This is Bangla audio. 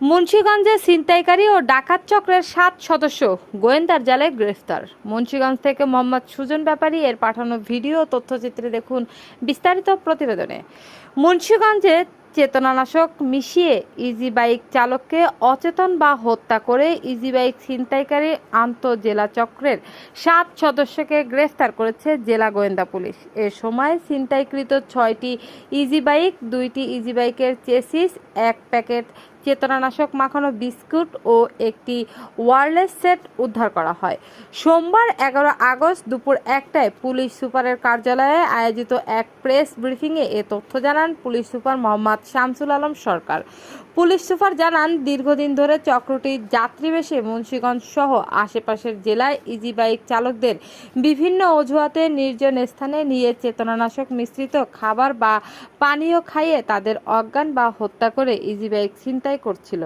মুন্সীগঞ্জে ছিনতাইকারী ও ডাকাত চক্রের সাত সদস্য গোয়েন্দার জালে গ্রেফতার। মুন্সীগঞ্জ থেকে মোহাম্মদ সুজন ব্যাপারী এর পাঠানো ভিডিও তথ্যচিত্রে দেখুন বিস্তারিত প্রতিবেদনে। মুন্সীগঞ্জে চেতনানাশক মিশিয়ে ইজি বাইক চালককে অচেতন বা হত্যা করে ইজি বাইক ছিনতাইকারী আন্তঃজেলা চক্রের সাত সদস্যকে গ্রেফতার করেছে জেলা গোয়েন্দা পুলিশ। এ সময় ছিনতাইকৃত ছয়টি ইজি বাইক দুইটি ইজি বাইকের চেসিস, এক প্যাকেট চেতনানাশক, মাখানো বিস্কুট ও একটি ওয়ারলেস সেট উদ্ধার করা হয়। সোমবার এগারো আগস্ট দুপুর একটায় পুলিশ সুপারের কার্যালয়ে আয়োজিত এক প্রেস ব্রিফিংয়ে এ তথ্য জানান police super Mohammad Shamsul Alam Sarkar. Police super জানান, দীর্ঘদিন ধরে চক্রটি যাত্রীবেশে মুন্সীগঞ্জ সহ আশেপাশের জেলায় ইজি বাইক চালকদের বিভিন্ন অজুহাতে নির্জন স্থানে নিয়ে চেতনানাশক মিশ্রিত খাবার বা পানীয় খাইয়ে তাদের অজ্ঞান বা হত্যা করে ইজি বাইক ছিনতাই করছিল।